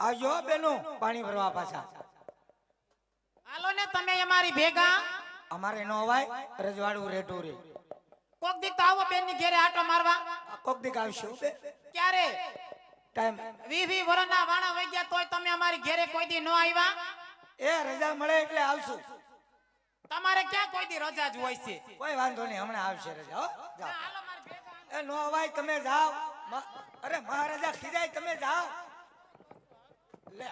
આવજો બેનો પાણી ભરવા પાછા. હાલો ને તમે અમારી ભેગા? અમારે નો અવાય રજવાડું રેટું રે. કોક દીક તો આવો બેનની ઘેરે આટો મારવા. કોક દીક આવશું બે. ક્યારે? ટાઈમ. વી વી વરના વાણા વઈ ગયા તોય તમે અમારી ઘેરે કોઈ દી ન આવ્યા? એ રજા મળે એટલે આવશું. તમારે ક્યાં કોઈ દી રજા જ હોય છે? કોઈ વાંધો નહીં હમણાં આવશે રજા હો. જાઓ. હાલો મારી ભેગા. એ નો અવાય તમે જાઓ. અરે મહારાજા ખીજાય તમે જાઓ. લે.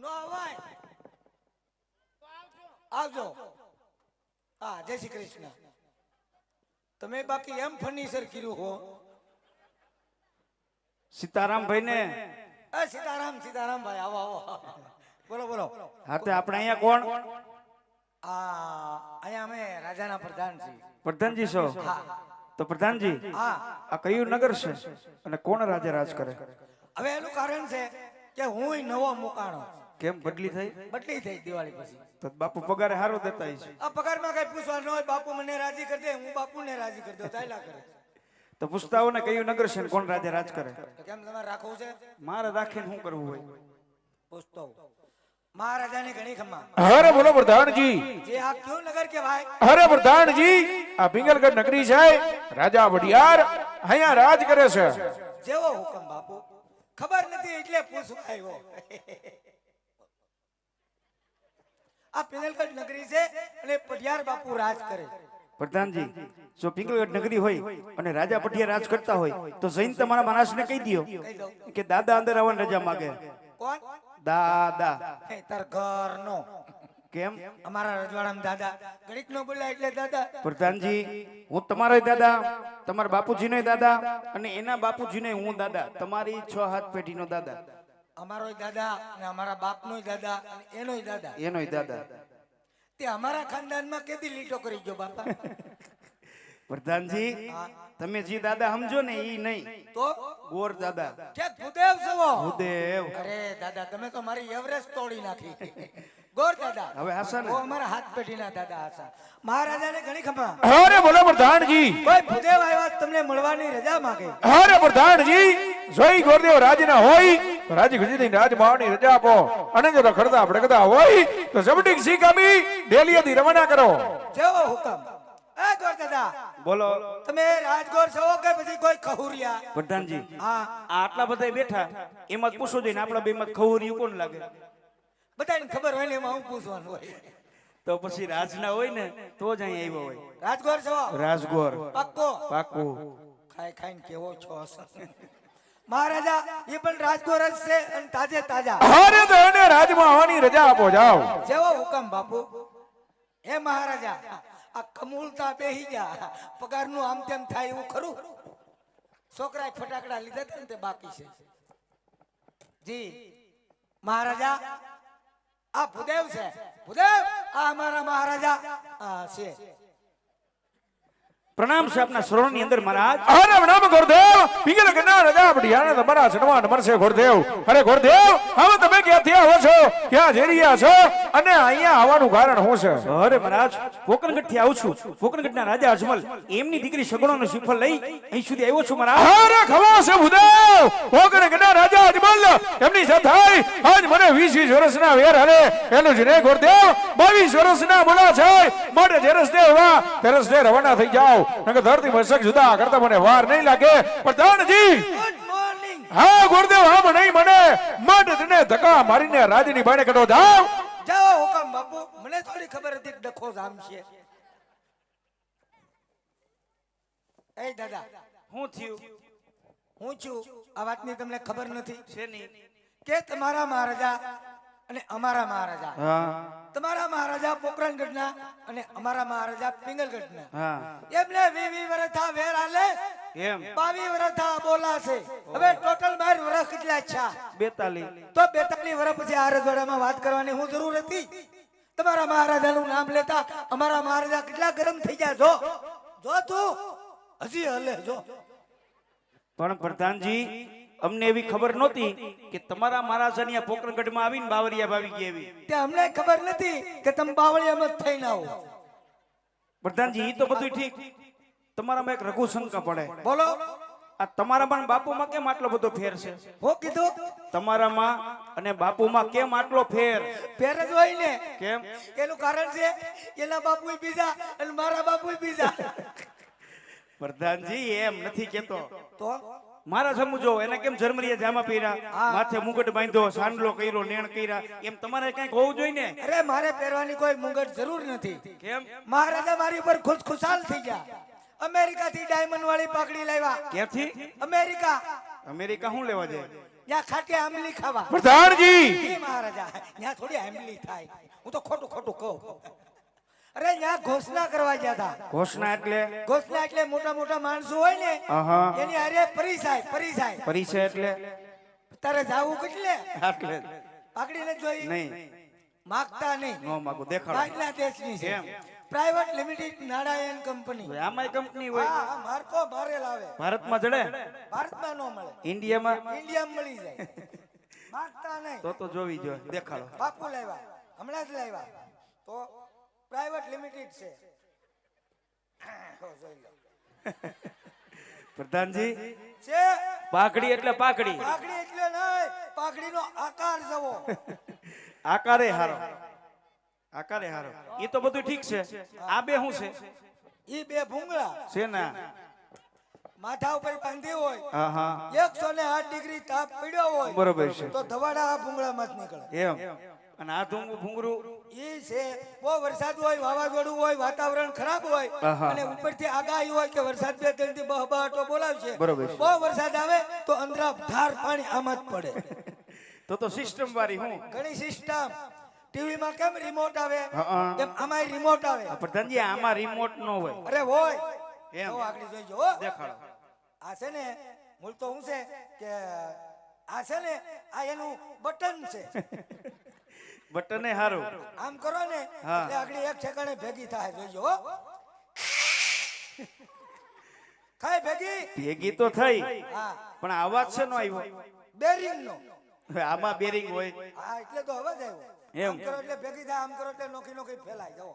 નો અવાય આવજો. હા જય શ્રી કૃષ્ણ. તમે બાકી એમ ફર્નિચર કર્યું હો. સીતારામ ભાઈ ને એ સીતારામ સીતારામ ભાઈ આવો આવો. બોલો બોલો. હા તે આપણે અહીંયા કોણ? આ અહીંયા અમે રાજાના પ્રધાન છીએ પ્રધાનજી છો? તો પ્રધાનજી હા. આ કયું નગર છે? અને કોણ રાજા રાજ કરે? હવે એનું કારણ છે કે હું નવો મુકાણો. કેમ બદલી થઈ? બદલી થઈ દિવાળી પછી. તો બાપુ પગાર હારો દેતા હશે. આ પગારમાં કઈ પૂછવાનું હોય બાપુ મને રાજી કરી દે હું બાપુને રાજી કરી દઉં ચાલ્યા કરે. તો પૂછતા હો ને કયું નગર છે કોણ રાજા રાજ કરે? કેમ તમારે રાખવું છે? મારે રાખીને શું કરવું હોય? પૂછતો. મહારાજાની ઘણી ખમ્મા. અરે બોલો પ્રધાનજી. જે આ કયું નગર કહેવાય? અરે પ્રધાનજી આ ભીંગલગઢ નગરી છે રાજા વડિયાર અહીંયા રાજ કરે છે. જેવો હુકમ બાપુ. ખબર નથી એટલે પૂછવા આવ્યો. આ પિંગલગઢ નગરી છે અને પઢિયાર બાપુ રાજ કરે. પ્રધાનજી જો પિંગલગઢ નગરી હોય અને રાજા પઠિયા રાજ કરતા હોય તો જૈન તમારા માણસને કહી દઉં. કે દાદા અંદર આવવાની રજા માગે. કોણ? દાદા. તાર ઘરનો. કેમ? અમારા રજવાડામાં દાદા ગણિત નો બોલાય એટલે દાદા. પ્રધાનજી હું તમારો દાદા તમારા બાપુજીનો દાદા અને એના બાપુજીનો હું દાદા. તમારી છ હાથ પેઢીનો દાદા. અમારો દાદા અને અમારા બાપનો દાદા અને એનો દાદા. એનો દાદા. તે અમારા ખાનદાનમાં કેદી લીટો કરી ગયો બાપા? પ્રધાનજી તમે જે દાદા સમજો ને ઈ નહીં. તો? ગોર દાદા. કે ભૂદેવ સવો? ભૂદેવ. અરે દાદા તમે તો મારી એવરેસ્ટ તોડી નાખી. ગોર દાદા. હવે હાસા ને. ઓ અમારા હાથ પેઢીના દાદા હાસા મહારાજાને ઘણી ખમા અરે બોલો પ્રધાનજી. કોઈ ભૂદેવ આવ્યા તમને મળવાની રજા માંગે. અરે પ્રધાનજી જોઈ ગોરદેવ રાજના હોય તો રાજી ખુશીથી રાજમાવાની રજા આપો. અને જો રખડતા ભડકતા હોય તો જબડીક શીખામી ડેલીએથી રવાના કરો. જેવો હુકમ. એ ગોર દાદા બોલો. તમે રાજગોર છો કે પછી કોઈ ખહુરિયા? પ્રધાનજી હા. આટલા બધા બેઠા એમાં પૂછો જોઈએ આપણા બે માં ખવરિયું કોણ લાગે? બધાને ખબર હોય ને એમાં હું પૂછવાનું હોય. તો પછી રાજના હોય ને તો જ અહીં આવ્યો હોય. રાજગોર છો? રાજગોર. પક્કો? પાકું ખાઈ ખાઈને કેવો છો મહારાજા એ પણ રાજગોર જ છે અને તાજે તાજા. અરે તો એને રાજમાં આવવાની રજા આપો જાઓ. જેવો હુકમ બાપુ. હે મહારાજા આ કમૂલતા બેહી ગયા. પગારનું આમ તેમ થાય એવું ખરું? છોકરાએ ફટાકડા લીધા હતા ને તે બાકી છે. જી મહારાજા આ ભૂદેવ છે. ભૂદેવ આ અમારા મહારાજા છે. પ્રણામ છે આપના શરણની અંદર મહારાજ. અરે પ્રણામ ગોરદેવ. પિંગલ કના રજા બઢિયાને તમારા સન્માન મળશે ગોરદેવ. અરે ગોરદેવ હવે તમે ક્યાંથી આવો છો? ક્યાં જઈ રહ્યા છો? અને અહીંયા આવવાનું કારણ શું છે? અરે મહારાજ પોકરણગઢથી આવું છું. પોકરણગઢ ના રાજા અજમલ એમની દીકરી સગણો નો શ્રીફળ લઈ અહીં સુધી આવ્યો છું મહારાજ. અરે ખવા છે ભૂદેવ ઓગણ ના રાજા અજમલ એમની સાથે આજ મને 20 વર્ષ ના વેર હરે એનું જ ને ગોરદેવ 22 વર્ષના બોલા છે. માટે જેરસ દે તેરસ દે રવાના થઈ જાઓ. નકર ધરતી મસ્તક જુદા કરતા મને વાર નહીં લાગે. પ્રધાનજી હા ગુરુદેવ આમ નહીં મને. મઢ ને ધક્કા મારીને રાજીની બાણે કટો જાવ જાઓ હુકમ બાપુ. મને થોડી ખબર હતી ડખો જામ છે. એ દાદા હું થયું? હું છું? આ વાતની તમને ખબર નથી? છે નહીં. કે તમારા મહારાજા અને અમારા મહારાજા. તમારા મહારાજા પોકરણગઢના અને અમારા મહારાજા પિંગલગઢના એમને વીવી વરથા વેર આલે એમ. બાવી વરથા બોલા છે. હવે ટોટલ બાર વર્ષ કેટલા છે બેતાલી તો બેતાલી વર્ષ પછી આ રજવાડામાં વાત કરવાની હું જરૂર હતી. તમારા મહારાજાનું નામ લેતા અમારા મહારાજા કેટલા ગરમ થઈ ગયા. જો જો તું. હજી હલે જો. પણ પ્રધાનજી અમને એવી ખબર નહોતી કે તમારા મહારાજાની આ પોકરણગઢમાં આવીને બાવરિયા ભાવી ગઈ એવી. તે અમને ખબર નથી કે તમે બાવળિયામાં જ થઈને આવો. પ્રધાનજી એ તો બધું ઠીક. તમારામાં એક રઘુ શંકા પડે. બોલો. આ તમારામાં બાપુમાં કેમ આટલો બધો ફેર છે? હો કીધું. તમારામાં અને બાપુમાં કેમ આટલો ફેર? ફેર જ હોય ને. કેમ? એનું કારણ છે એના બાપુ બીજા અને મારા બાપુ બીજા. પ્રધાનજી એમ નથી કેતો. તો? મારા સમજો એને કેમ ઝરમરીયા જામા પહેર્યા? માથે મુગટ બાંધ્યો સાંડલો કર્યો નેણ કર્યા. એમ તમારે કંઈક હોવું જોઈએ ને? અરે મારે પહેરવાની કોઈ મુગટ જરૂર નથી. કેમ? મહારાજા મારી ઉપર ખુશ ખુશાલ થઈ ગયા. અમેરિકા થી ડાયમંડ વાળી પાકડી લાવ્યા. ક્યાંથી? અમેરિકા. અમેરિકા શું લેવા જાય? ત્યાં ખાટે આંબલી ખાવા. પ્રધાનજી! મહારાજા ત્યાં થોડી આંબલી થાય. હું તો ખોટું ખોટું કહું. અરે ત્યાં ઘોષણા કરવા ગયા હતા ઘોષણા એટલે? ઘોષણા એટલે મોટા મોટા માણસો હોય ને. એની હારે પરિસાય પરિસાય પરિચય એટલે? તારે જાવું કેટલે? એટલે. પાકડી પાકડીને જોઈ? નહીં. માગતા નહીં. નો માગો દેખાડો. બાંગ્લાદેશની છે. Private limited Narayan company. આમાં કંપની હોય. હા માર્કો ભારે લાવે. ભારતમાં જડે? ભારતમાં નો મળે. ઇન્ડિયામાં? ઇન્ડિયામાં મળી જાય. માગતા નહીં. તો તો જોવી જો દેખાડો. બાપુ લાવ્યા. હમણાં જ લાવ્યા. તો પ્રાઇવેટ લિમિટેડ છે. પ્રધાનજી છે? પાકડી એટલે પાકડી પાકડી એટલે નહીં પાકડીનો આકાર જવો. આકારે હારો. આકારે હારો. એ તો બધું ઠીક છે. આ બે શું છે? ઈ બે ભૂંગળા. છે ના. માથા ઉપર બાંધી હોય હા હા એકસો ને આઠ ડિગ્રી તાપ પડ્યો હોય બરોબર છે. તો ધવાડા આ ભૂંગળામાં જ નીકળે. એમ. અને આ ધૂંગું ભૂંગરું એ છે બહુ વરસાદ હોય વાવાઝોડું હોય વાતાવરણ ખરાબ હોય. અને ઉપરથી આગાહી હોય કે વરસાદ બે ત્રણથી બહબાટો બોલાવશે. બહુ વરસાદ આવે તો અંદરા ધાર પાણી આમ જ પડે તો તો સિસ્ટમ વાળી હું ઘણી સિસ્ટમ ટીવી માં કેમ રિમોટ આવે. એમ આમાં રિમોટ આવે પ્રધાનજી આમાં રિમોટ નો હોય અરે હોય એમ. આગળ જોઈજો. દેખાડો આ છે ને મૂળ તો હું છે કે આ છે ને આ એનું બટન છે બટને હારું. આમ કરો ને. એટલે આગળ એક ઠેકાણે ભેગી થાય જોજો થાય ભેગી? ભેગી તો થઈ. હા. પણ અવાજ છે નો આવ્યો? બેરિંગ નો આમાં બેરિંગ હોય. હા એટલે તો અવાજ આવ્યો. એમ. કરો એટલે ભેગી થાય આમ કરો એટલે નોખી નોખી ફેલાય જાઓ.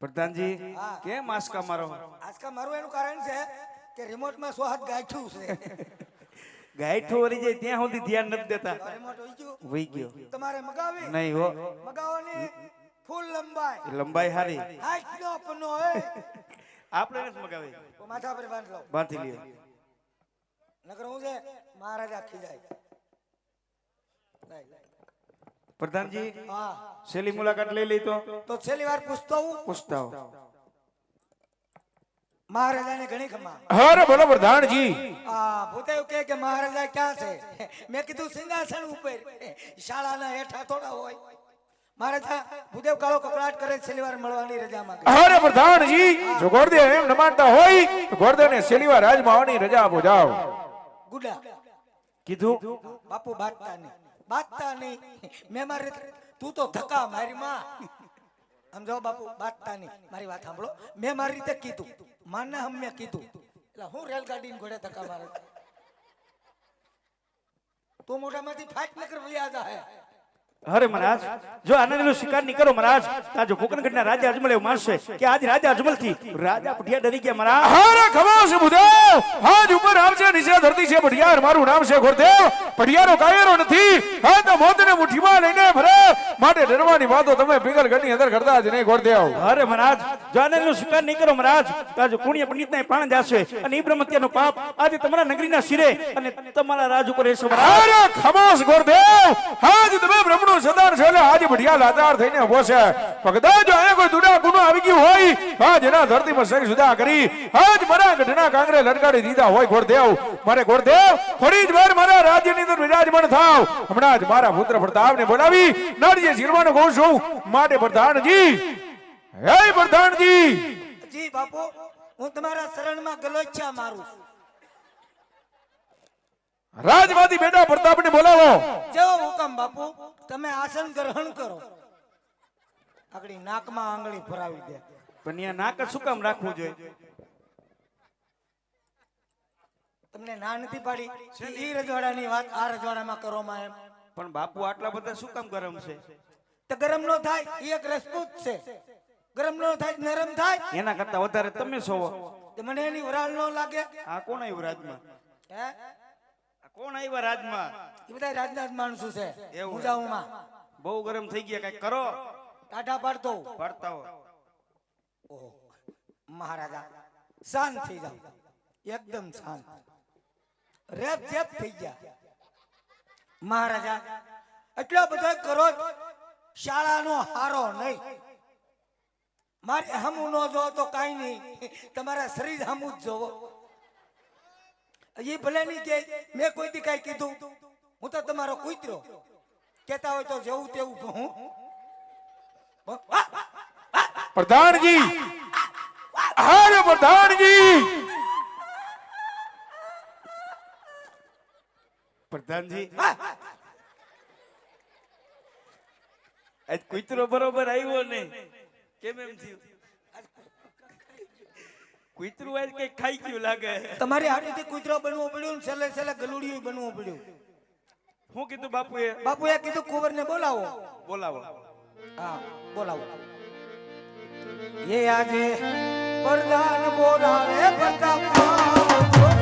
પ્રધાનજી. કેમ આસકા મારો? આસકા મારું એનું કારણ છે કે રિમોટમાં સો હાથ ગાંઠ્યું છે. ગાયઠું વળી જાય ત્યાં સુધી ધ્યાન નથી દેતા. વહી ગયો. તમારે મગાવી? નહીં હો. મગાવવાની ફૂલ લંબાઈ. લંબાઈ હારી. હાઈટ નો પનો હે. આપણે નથી મગાવી. માથા પર બાંધ લો. બાંધી લ્યો. નકર હું છે? મહારાજા લઈ, લઈ. પ્રધાનજી હા. છેલ્લી મુલાકાત લઈ લઈ તો? તો છેલ્લી વાર પૂછતો હું. પૂછતા હો. મહારાજાને ઘણી ખમા અરે બોલો પ્રધાનજી. આ ભૂદેવ કહે કે મહારાજા ક્યાં છે? મેં કીધું સિંહાસન ઉપર. શાળાના હેઠા થોડા હોય. મહારાજા ભૂદેવ કાળો કકડાટ કરે શનિવાર મળવાની રજા માંગે. અરે પ્રધાનજી જો ગોરદેવ એમ ન માનતા હોય તો ગોરદેવને શનિવાર રાજ માવાની રજા આપો જાઓ. ગુડા. કીધું? બાપુ બાતતા નહીં. બાતતા નહીં. મેં મારે તું તો ધક્કા મારી માં. સમજો બાપુ બાતતા નહીં મારી વાત સાંભળો. મેં મારી રીતે કીધું. માને હમે કીધું. એટલે હું રેલગાડી ઘોડે ધક્કા મારે તો મોઢામાંથી ફાટ નકર વયા જાય અરે મહારાજ જો આનંદનો શિકાર નહીં કરો મહારાજ તાજો આ જો કોકણગઢના રાજા અજમલ એવું માનશે કે આજ રાજા અજમલથી રાજા પટિયા ડરી ગયા મહારાજ. હારે ખબર છે બુદેવ આજ ઉપર આવશે નીચે ધરતી છે પઢિયાર મારું નામ છે ગોરદેવ. પઢિયારો કાયરો નથી હા તો મોતને મુઠ્ઠીમાં લઈને ફરે. માટે ડરવાની વાતો તમે પીગલ ગઢની અંદર કરતા જ નહીં ગોરદેવ અરે મહારાજ જો નું સ્વીકાર નહીં કરો મહારાજ. આજ આ પંડિત ને પાણ જાશે અને ઈબ્રહ્મ હત્યાનો પાપ આજે તમારા નગરીના શિરે અને તમારા રાજ ઉપર રહેશે અરે ખમાસ ગોરદેવ આજ તમે બ્રહ્મનો સદાર છે એટલે આજ ભઢિયા લાચાર થઈને ઊભો છે. પગદા જો અહીંયા કોઈ દુડા ગુનો આવી ગયું હોય આજ એના ધરતીમાં સરી સુધા કરી. આજ મારા ગઢના કાંગરે લટકાડી દીધા હોય ગોરદેવ મારે ગોરદેવ થોડી જ વાર મારા રાજ્યની અંદર વિરાજમાન થાવ. હમણાં જ મારા પુત્ર પ્રતાપને બોલાવી નળીએ જીરવાનો ઘોષ છું માટે પ્રધાનજી. હે પ્રધાનજી. જી બાપુ હું તમારા શરણમાં ગલોચ્છા મારું રાજવાદી બેટા પ્રતાપને બોલાવો. જેવો હુકમ બાપુ તમે આસન ગ્રહણ કરો. આગળી નાકમાં આંગળી ફરાવી દે. પણ અહીંયા નાક શું કામ રાખવું જોઈએ? તમને ના નથી પાડી. એ રજવાડાની વાત આ રજવાડામાં કરવામાં એમ. પણ બાપુ આટલા બધા શું કામ ગરમ છે? તો ગરમ નો થાય એ એક રસપૂત છે. ગરમ નો થાય નરમ થાય. એના કરતા વધારે તમે છો. તો મને એની વરાળ ન લાગે. આ કોણ આવ્યું રાજમાં? હે? આ કોણ આવ્યા રાજમાં? એ બધા રાજનાથ માણસો છે એવું. મુજાઉમાં બહુ ગરમ થઈ ગયા કઈ કરો. ટાટા પાડતો પાડતા હો. ઓહો મહારાજા શાંત થઈ જાવ એકદમ શાંત. રેપ જેપ થઈ ગયા. મહારાજા એટલો બધો કરો શાળાનો હારો નહીં. મારે હમું ન જોવો તો કઈ નહીં. તમારા શરીર હમું જ જોવો. એ ભલે નહીં કે મેં કોઈ દી કઈ કીધું. હું તો તમારો કૂતરો. કેતા હોય તો જેવું તેવું હું પ્રધાનજી! અરે પ્રધાનજી! પ્રધાનજી. આજ કૂતરો બરોબર આવ્યો ને કેમ એમ થયું? કૂતરું આજ કઈ ખાઈ ગયું લાગે. તમારી હાથેથી કૂતરો બનવું પડ્યું છેલ્લે છેલ્લે ગલુડિયું બનવું પડ્યું. હું કીધું બાપુએ? બાપુએ કીધું કુંવરને બોલાવો. બોલાવો. હા બોલાવો. એ આજે પ્રધાન બોલાવે પ્રતાપ.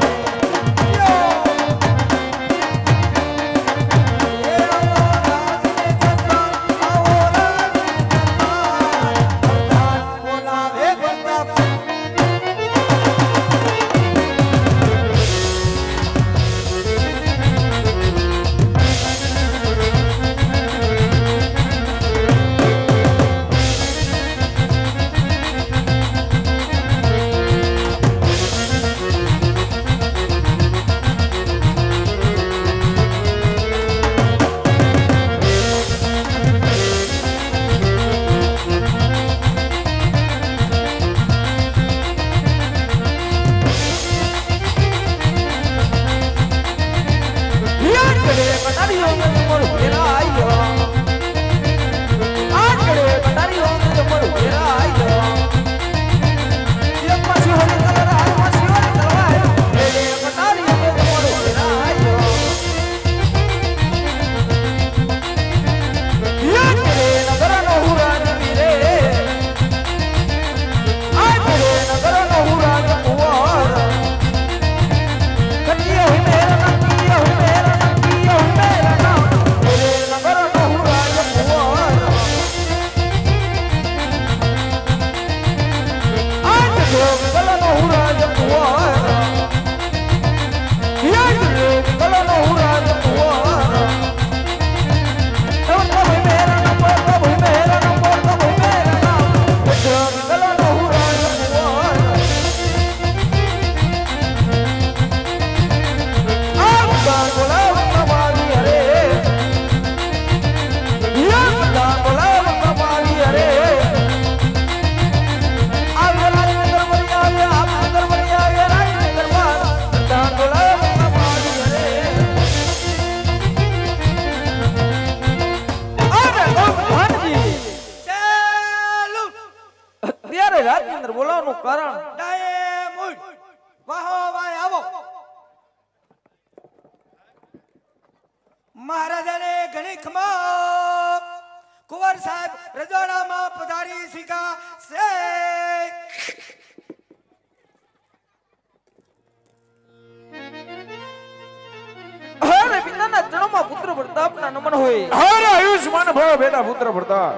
પિતાના ચરણોમાં પુત્ર પ્રતાપના નમન હોય. હરે આયુષ્માન ભવ બેટા પુત્ર પ્રતાપ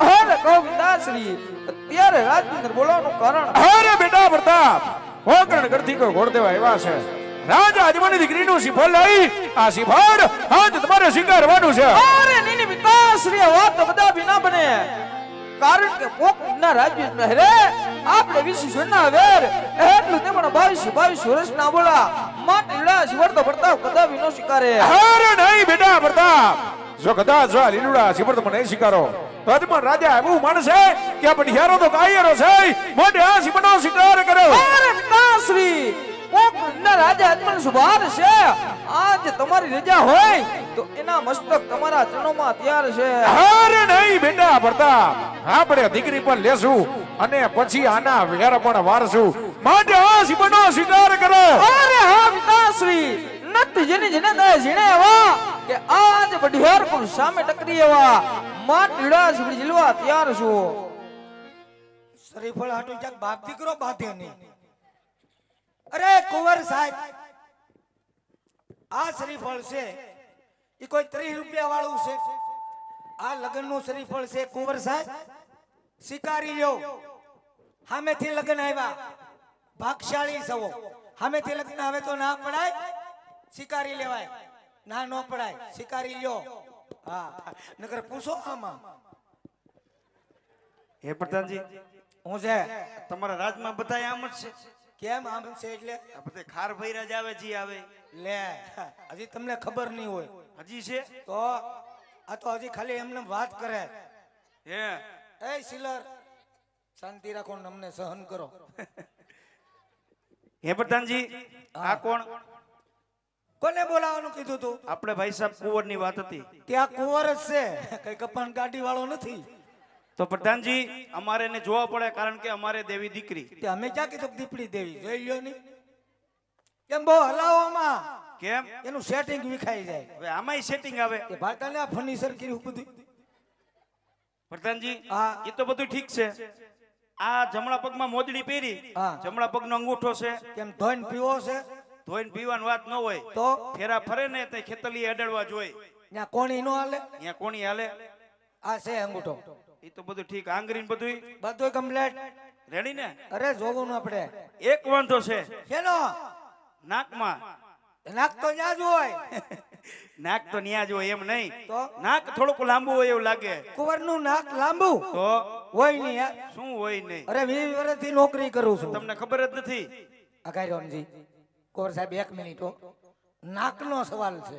હરે પિતાશ્રી અત્યારે રાજેન્દ્ર બોલાવાનું કારણ. હરે બેટા પ્રતાપ હોકરણ કરતી કો ઘોડ દેવા એવા છે. રાજા અજમાની દીકરીનું સિફળ લઈ આ સિફળ આજ તમારે સ્વીકારવાનું છે. અરે નીની વિકાસ રે વાત બધા બધા વિના બને. કારણ કે પોકના રાજ્ય મહેરે આપણે વિશ્વના વેર. એટલું તે પણ બાવીસ બાવીસ વર્ષના બોલા. માટે ઈડા શિવર્તો પ્રતાપ કદાપી નો સ્વીકારે અરે નહીં બેટા પ્રતાપ. જો કદાચ જો લીલુડા શ્રીફળ મને નહીં સ્વીકારો તો અજમાન રાજા એવું માણસે કે આ પઢિયારો તો કાયરો છે. મોઢે આ શ્રીફળનો સ્વીકાર કર્યો. અરે પિતાશ્રી પોકના રાજા અજમલ સુભાર છે. આજ તમારી રજા હોય તો એના મસ્તક તમારા ચરણોમાં તૈયાર છે. હારે નહીં બેટા પ્રતાપ આપણે દીકરી પર લેશું અને પછી આના વેર પણ વારશું. માટે આ શ્રીફળનો સ્વીકાર કરો. અરે હા પિતાશ્રી નથી જેને જેને દે જીણે એવા કે આજ બઢિયાર પણ સામે ટકરી એવા માટ ઈડા જીલવા તૈયાર છું. શ્રીફળ હાટુ ક્યાંક બાપ દીકરો બાંધે નહીં. અરે કુંવર સાહેબ, આ શ્રીફળ છે એ કોઈ ત્રીસ રૂપિયા વાળું છે. આ લગ્નનું શ્રીફળ છે કુંવર સાહેબ. શિકારી લ્યો. સામેથી લગ્ન આવ્યા. ભાગશાળી સવો. સામેથી લગ્ન આવે તો ના પડાય? શિકારી લેવાય. ના, ન પડાય. શિકારી લ્યો. હા. નગર પૂછો આમાં. હે પ્રધાનજી, હું છે તમારા રાજમાં બધા આમ જ છે. કેમ આમ છે એટલે? આપણે ખાર ભૈરા જ આવે જી આવે. લે હજી તમને ખબર નહીં હોય. હજી છે? તો આ તો હજી ખાલી એમને વાત કરે. હે? એ સિલર શાંતિ રાખો ને અમને સહન કરો. હે પ્રધાનજી આ કોણ? કોને બોલાવવાનું કીધું તું? આપણે ભાઈ સાહેબ કુંવરની વાત હતી. ત્યાં કુંવર જ છે. કઈ કપાન ગાડી વાળો નથી. તો પ્રધાનજી અમારે એને જોવા પડે કારણ કે અમારે દેવી દીકરી. તે અમે ક્યાં કીધું કે દીપડી દેવી? જોઈ લ્યો ની. કેમ બહુ હલાવવામાં કેમ? એનું સેટિંગ વિખાઈ જાય. હવે આમાંય સેટિંગ આવે. એ ભાતાને આ ફર્નિચર કર્યું બધું. પ્રધાનજી હા. એ તો બધું ઠીક છે. આ જમણા પગમાં મોજડી પહેરી. જમણા પગનો અંગૂઠો છે. કેમ ધોઈને પીવો છે? ધોઈને પીવાની વાત ન હોય. તો? ફેરા ફરે ને તે ખેતલી અડડવા જોઈ. ત્યાં કોણી નો હાલે? ત્યાં કોણી હાલે. આ છે અંગૂઠો. એ તો બધું ઠીક. આંગરીન બધું બધું કમ્પ્લેટ રેડી ને અરે જોવું આપણે એક વાંધો છે. શેનો નાકમાં. નાક તો ત્યાં જ હોય. નાક તો ન્યા જ હોય એમ નહીં. તો? નાક થોડુંક લાંબુ હોય એવું લાગે. કુંવરનું નાક લાંબુ? તો? હોય નહીં યાર શું હોય નહીં? અરે વીસ વર્ષથી નોકરી કરું છું. તમને ખબર જ નથી. અગાઈ રોમજી કુંવર સાહેબ એક મિનિટ હો. નાકનો સવાલ છે.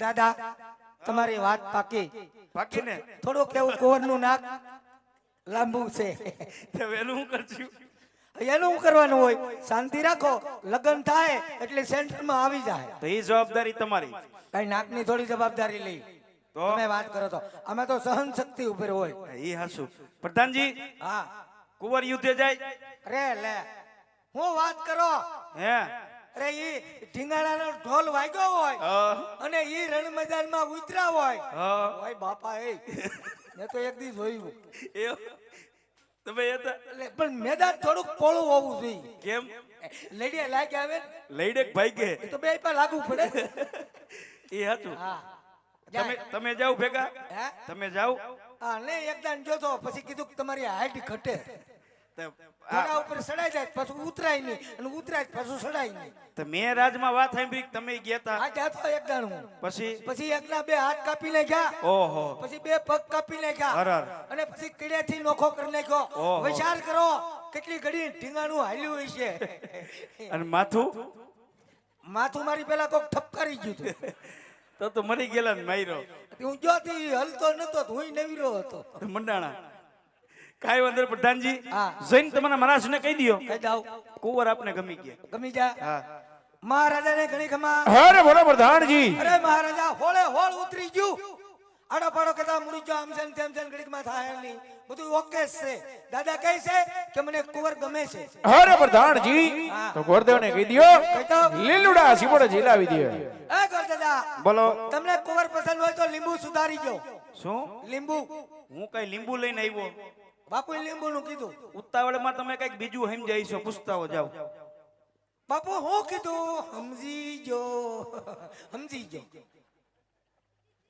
દાદા તમારી વાત પાકી. બાકી ને થોડુંક એવું કુંવરનું નાક લાંબુ છે. હું કરશું એનું શું કરવાનું હોય? શાંતિ રાખો. લગ્ન થાય એટલે સેન્ટરમાં આવી જાય. તો એ જવાબદારી તમારી. કઈ નાકની થોડી જવાબદારી લઈ. તો? તમે વાત કરો તો. અમે તો સહન શક્તિ ઉપર હોય. એ હાસુ. પ્રધાનજી હા. કુંવર યુદ્ધે જાય? અરે લે. હું વાત કરો. હે? અરે ઈ ઢીંગાણાનો ઢોલ વાગ્યો હોય અને ઈ રણ મેદાનમાં ઉતરા હોય હોય બાપા એ મેં તો એક દી જોયું. એ તમે એ તો પણ મેદાન થોડુંક પોળું હોવું જોઈએ. કેમ? લેડીએ લાગે આવે લેડે ભાઈ કે. તો બે પર લાગુ પડે એ હતું. હા. તમે તમે જાઓ ભેગા. હે? તમે જાઓ. હા ને એકદમ જોતો પછી કીધું કે તમારી હાઈટ ઘટે. ઘોડા ઉપર સડાઈ જાય પછી ઉતરાય નહીં અને ઉતરાય પછી સડાય નહીં. તો મેં રાજમાં વાત સાંભળી તમે ગયા તા. એક દાણું. પછી? પછી એકના બે હાથ કાપી નાખ્યા ઓહો. પછી બે પગ કાપી નાખ્યા હર હર. અને પછી કીડેથી નોખો કરી નાખ્યો. વિચાર કરો કેટલી ઘડી ઢીંગાણું હાલ્યું હોય છે. અને માથું? માથું મારી પેલા કોક ઠપકારી ગયું હતું. તો તો મરી ગયેલા ને માર્યો હું જોતી હલતો નતો હું નવીરો હતો. મંડાણા. કાંઈ વાંધો પ્રધાનજી. જઈને તમારા મહારાજને કહી દો કહી દઉં. કુંવર આપને ગમી ગયા. ગમી જા હા. મહારાજાને ઘણી ખમા અરે બોલો પ્રધાનજી. અરે મહારાજા હોળે હોળ ઉતરી ગયું. આડો પાડો કહેતા મુડી ગયો આમ છે તેમ છે ને ઘડીકમાં થાય નહીં. બધું ઓકે છે. દાદા કહે છે કે મને કુંવર ગમે છે. અરે પ્રધાનજી. તો ગોરદેવને કહી દો કઈ તો લીલુડા સિમોડ જીલાવી દે એ ગોર દાદા બોલો. તમને કુંવર પસંદ હોય તો લીંબુ સુધારી ગયો શું? લીંબુ. હું કઈ લીંબુ લઈને આવ્યો? બાપુ લીંબુ નું કીધું. ઉતાવળમાં તમે કંઈક બીજું સમજાઈ છો પૂછતાઓ જાઓ. બાપુ હું કીધું સમજી જો સમજી જો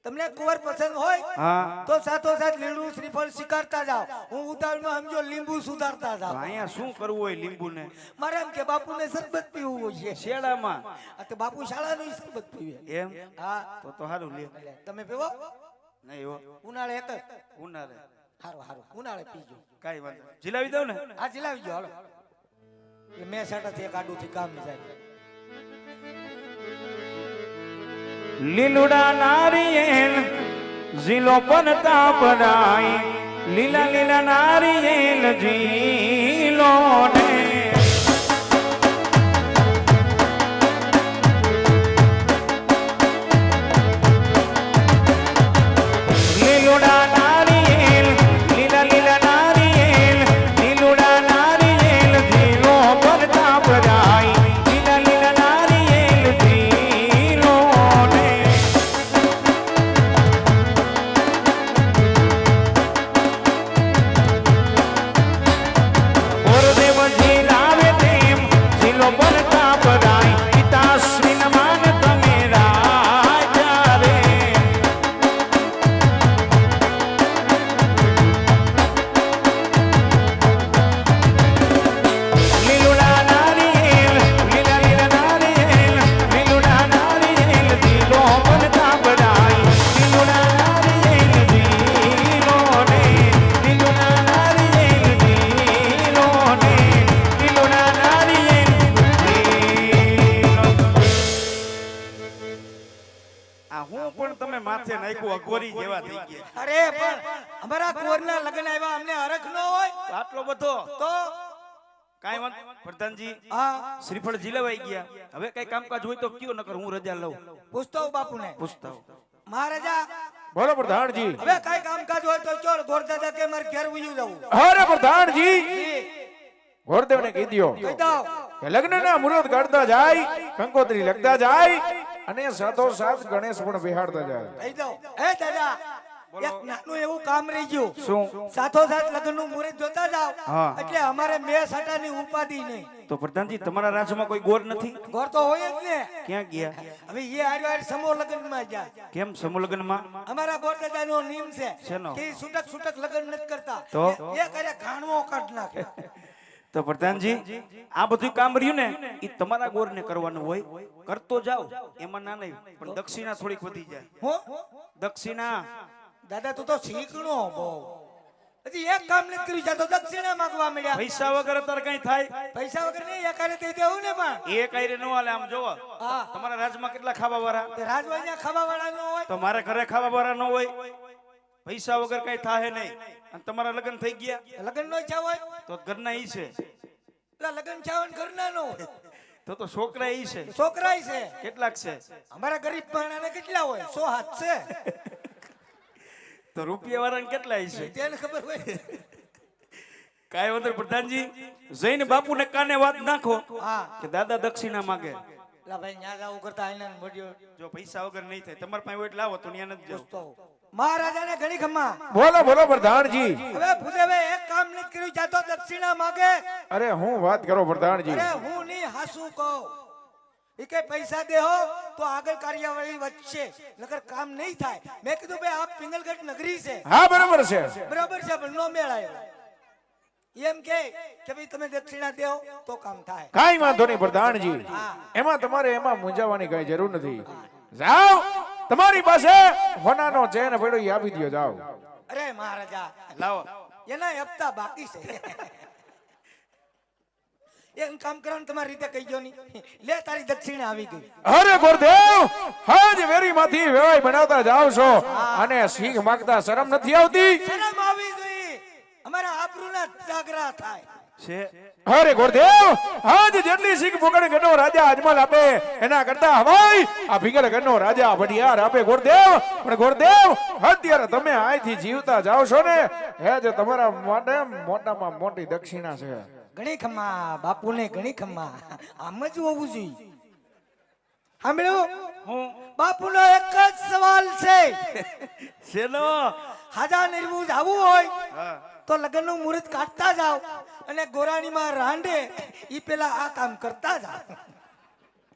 તમને કુંવર પસંદ હોય તો સાથો સાથ લીલું શ્રીફળ સ્વીકારતા જાઓ. હું ઉતાવળમાં સમજો લીંબુ સુધારતા જાવ જાઓ અહીંયા શું કરવું હોય લીંબુ ને મારે એમ કે બાપુને શરબત પીવું હોય છે. શેડામાં આ તો બાપુ શાળાનું શરબત પીવે. એમ? હા. તો તો સારું લે તમે પીવો? નહીં ઉનાળે એક ઉનાળે. હારું હારું. ઉનાળે પીજો કાંઈ વાંધો. જીલાવી દઉં ને? હા જીલાવી જો હાલો. એ મેં સાટાથી એક આડુથી કામ જાય. લીલુડા નારિયેલ ઝીલો પણ તાપરાય લીલા લીલા નારિયેલ ઝીલો માથે નાખ્યું અઘોરી જેવા થઈ ગયા અરે પણ અમારા કોરના લગ્ન આવ્યા અમને હરખ ન હોય. આટલો બધો? તો? કાઈ વાત પ્રધાનજી હા. શ્રીફળ જીલવાઈ ગયા. હવે કઈ કામકાજ હોય તો કયો નકર હું રજા લઉં? પૂછતો બાપુને. પૂછતો મહારાજા. બોલો પ્રધાનજી. હવે કઈ કામકાજ હોય તો ચોર ગોરદાદા કે મારે ઘેર ઉયું જવું. અરે પ્રધાનજી. ગોરદેવને કહી દ્યો કહી દઉં કે લગ્નના મુહૂર્ત કાઢતા જાય કંકોત્રી લગતા જાય અને સાથો સાથ ગણેશ પણ બેહાડતા જાય. એ દાદા એક નાનું એવું કામ રહી ગયું. શું? સાથો સાથ લગ્નનું મુહૂર્ત જોતા જાવ એટલે અમારે બે સાટાની ઉપાધિ નહીં. તો પ્રધાનજી તમારા રાજ્યમાં કોઈ ગોર નથી? ગોર તો હોય જ ને. ક્યાં ગયા? હવે એ હાર્યો હાર સમૂહ લગ્નમાં જાય. કેમ સમૂહ લગ્નમાં? અમારા ગોરદાદાનો નિયમ છે? કે ઈ છૂટક છૂટક લગ્ન નથી કરતા. તો? એ એ કરે ખાણવો કાઢ નાખે. તો પ્રધાનજી આ બધું કામ રહ્યું ને એ તમારા ગોરને કરવાનું હોય. કરતો જાઓ એમાં ના નહીં પણ દક્ષિણા થોડીક વધી જાય. હો? દક્ષિણા. દાદા તું તો શીખણો બહુ. હજી એક કામ નથી કર્યું ત્યાં દક્ષિણા માંગવા મળ્યા. પૈસા વગર અત્યારે કઈ થાય. પૈસા વગર નહીં એકારે દેવું ને પણ. એ કઈ નો હાલે આમ જોવો. તમારા રાજમાં કેટલા ખાવા વાળા તે ખાવા વાળા ન હોય. તો મારે ઘરે ખાવા વાળા ન હોય. પૈસા વગર કઈ થાય નહીં. અને તમારા લગ્ન થઈ ગયા? લગ્ન નો ચા હોય તો ઘરના ઈ છે. એટલે લગ્ન હોય ઘરના નો તો તો છોકરા ઈ છે. છોકરાય છે. કેટલાક છે? અમારા ગરીબ ભાણાને કેટલા હોય? સો હાથ છે. તો રૂપિયા વાળાને કેટલા ઈ છે? તેને ખબર હોય. કાય વંદર પ્રધાનજી પ્રધાનજી જઈને બાપુને કાને વાત નાખો હા. કે દાદા દક્ષિણા માંગે. લા ભાઈ ન્યા જાવું કરતા આઈને જો પૈસા વગર નહીં થાય તમાર પાસે હોય એટલે લાવો તો ન્યા નથી જાવ. મહારાજાને ઘણી ખમ્મા. બોલો બોલો પ્રધાનજી. હવે ભૂદેવે એક કામ નથી કર્યું જાતો દક્ષિણા માગે. અરે હું વાત કરો પ્રધાનજી. અરે હું ની હાસુ કહો. એ કે પૈસા દેહો તો આગળ કાર્યવાહી વધશે. નકર કામ નહીં થાય. મેં કીધું ભાઈ આ પિંગલગઢ નગરી છે. હા બરાબર છે. બરાબર છે પણ નો મેળાયો. એમ કે કે ભાઈ તમે દક્ષિણા દેહો તો કામ થાય. કાઈ વાંધો નહીં પ્રધાનજી. એમાં તમારે એમાં મૂંઝાવાની કઈ જરૂર નથી. જાઓ. તમારી પાસે હોનાનો ચેન પડ્યો એ આપી દો જાઓ. અરે મહારાજા લાવો. એના હપ્તા બાકી છે. એમ કામ કરવાનું તમારી રીતે કહી ગયો નહીં. લે તારી દક્ષિણે આવી ગઈ. અરે ગુરુદેવ હજ વેરી માંથી વેવાય બનાવતા જાવ છો. અને શીખ માગતા શરમ નથી આવતી? શરમ આવી ગઈ. અમારા આબરૂના જાગરા થાય. અરે ગુરુદેવ આજ જેટલી શીખ પોકડ ગણો રાજા અજમલ આપે એના કરતા હવાઈ આ ભીગલ ગણો રાજા ભડિયાર આપે ગોરદેવ પણ ગોરદેવ અત્યારે તમે અહીંથી જીવતા જાવ છો ને હે જે તમારા માટે મોટામાં મોટી દક્ષિણા છે. ઘણી ખમ્મા બાપુને ઘણી ખમ્મા. આમ જ હોવું જોઈએ. સાંભળ્યું? હું. બાપુનો એક જ સવાલ છે. શેનો? હાજા નિર્મૂજ આવવું હોય તો લગ્નનું મુહૂર્ત કાઢતા જાવ અને ગોરાણીમાં રાંડે ઈ પેલા આ કામ કરતા જાવ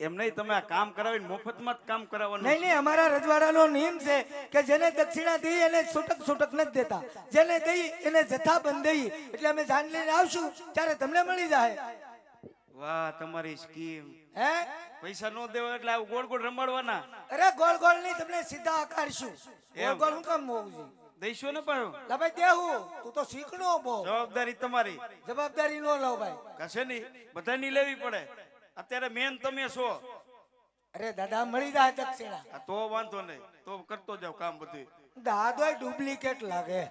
એમ નહીં તમે આ કામ કરાવીને મફતમાં જ કામ કરાવવાનું નહીં નહીં અમારા રજવાડાનો નિયમ છે કે જેને દક્ષિણા દઈ એને છૂટક છૂટક નથી દેતા. જેને દઈ એને જથ્થાબંધ દઈ એટલે અમે જાન લઈને આવશું ત્યારે તમને મળી જાય. વાહ તમારી સ્કીમ હે? પૈસા નો દેવા એટલે આવું ગોળ ગોળ રમાડવાના. અરે ગોળ ગોળ નહીં તમને સીધા આકારશું. ગોળ ગોળ હું કામ હોવું જોઈએ દઈશું ને પણ. ભાઈ દેવું તું તો શીખણો બહુ. જવાબદારી તમારી. જવાબદારી નો લો ભાઈ. કશે નહીં. બધાની લેવી પડે. અત્યારે મેન તમે છો. અરે દાદા મળી જાય દક્ષિણા. આ તો વાંધો નહીં. તો કરતો જાવ કામ બધું દાદો ડુપ્લિકેટ લાગે.